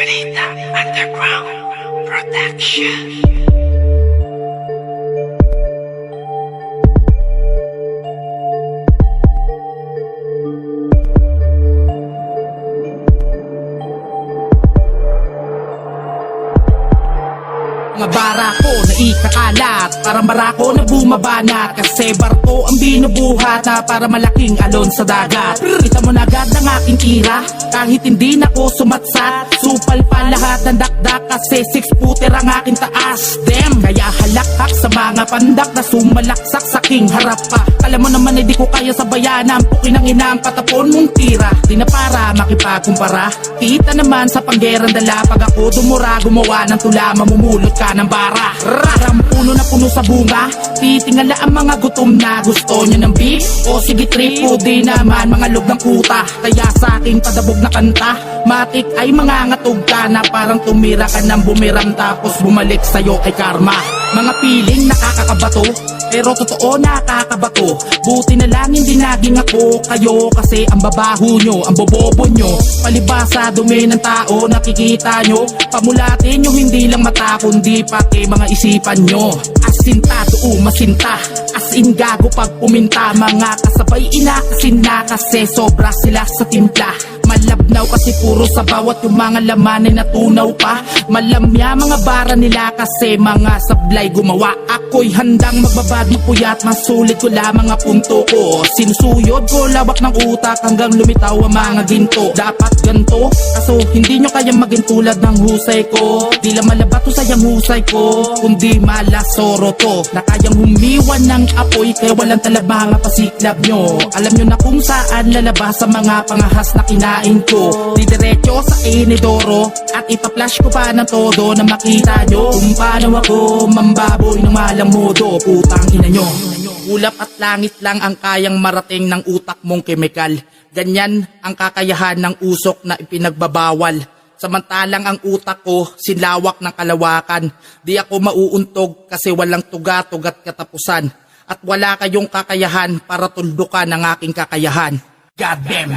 Underground Production. Mga barako na ikakalat Para marako na bumabanat. Kasi barko ang binubuhat Na para malaking alon sa dagat. Kita mo na agad ang aking tira Kahit hindi na ko sumatsat Supal pa lahat ng dakdak. Kasi six footer ang aking taas. Damn! Kaya halakak sa mga pandak Na sumalaksak sa king harap pa. Kala mo naman hindi ko kaya sabayan Ang pukin ng inang patapon mong tira. Di na para makipagkumpara Kita naman sa panggerang dala. Pag ako dumura gumawa ng tula Mamumulot ka ng bara. Parang puno na puno sa bunga. Titingala ang mga gutom na Gusto nyo ng beef O sige trip o di naman Mga log ng kuta. Kaya sa akin padabog na kanta. Matik ay mga ngatog ka na Parang tumira ka ng bumiram. Tapos bumalik sa'yo ay karma Mga piling nakakakabato pero totoo nakakabato. Buti na lang hindi naging ako kayo Kasi ang babaho nyo, ang bobobo nyo. Palibasa dumi ng tao nakikita nyo. Pamulatin nyo hindi lang mata Kundi pati mga isipan nyo. Asinta doon masinta. As in gago pag puminta. Mga kasabay inakasin na Kasi sobra sila sa timpla Malabnaw kasi puro sa bawat yung mga laman ay natunaw pa. Malamya mga bara nila kasi mga sablay gumawa. Ako'y handang magbabad ng puyat Masulit ko lamang ang punto ko. Sinusuyod ko lawak ng utak hanggang lumitaw ang mga ginto. Dapat ganto kaso hindi nyo kaya maging tulad ng husay ko. Di lang malabat to sayang husay ko Kundi malasoro to. Na kayang humiwan ng apoy kaya walang talaba nga pasiklab nyo. Alam nyo na kung saan lalabas sa mga pangahas na kinain ko Di diretso sa inidoro. At ipa-flash ko pa ng todo na makita nyo. Kung paano ako mambaboy ng malang modo Putang ina nyo. Ulap at langit lang ang kayang marating ng utak mong kemikal. Ganyan ang kakayahan ng usok na ipinagbabawal. Samantalang ang utak ko silawak ng kalawakan. Di ako mauuntog kasi walang tugatog at katapusan. At wala kayong kakayahan para tuldukan ang aking kakayahan. God damn